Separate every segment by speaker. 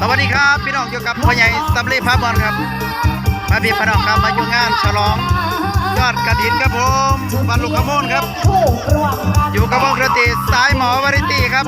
Speaker 1: สวัสดีครับ พี่น้องอยู่กับพ่อใหญ่สำลีพระบอลครับ มาพี่พี่น้องครับมาอยู่งานฉลองยอดกระถินครับผมบรร
Speaker 2: ลุขมูลครับ อยู่กับวงกระติสายหมอวริตีครับ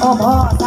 Speaker 2: พ่อ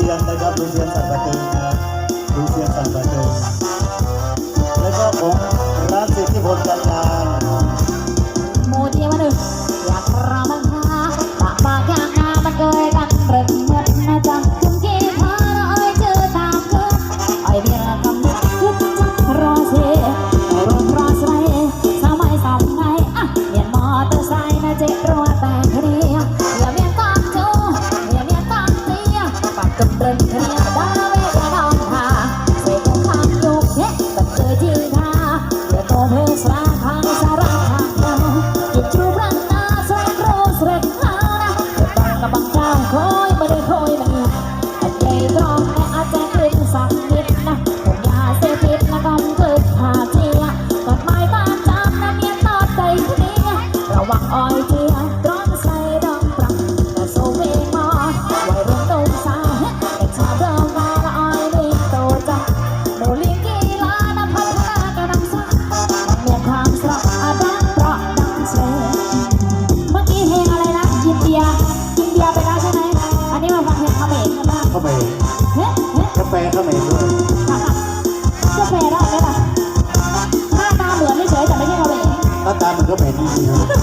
Speaker 2: เซียนนะครับลุงเซียนสันปะเต
Speaker 1: งครับลุ
Speaker 2: งเซี
Speaker 3: ยนสัน
Speaker 4: ปะ
Speaker 2: เตง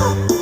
Speaker 2: Oh.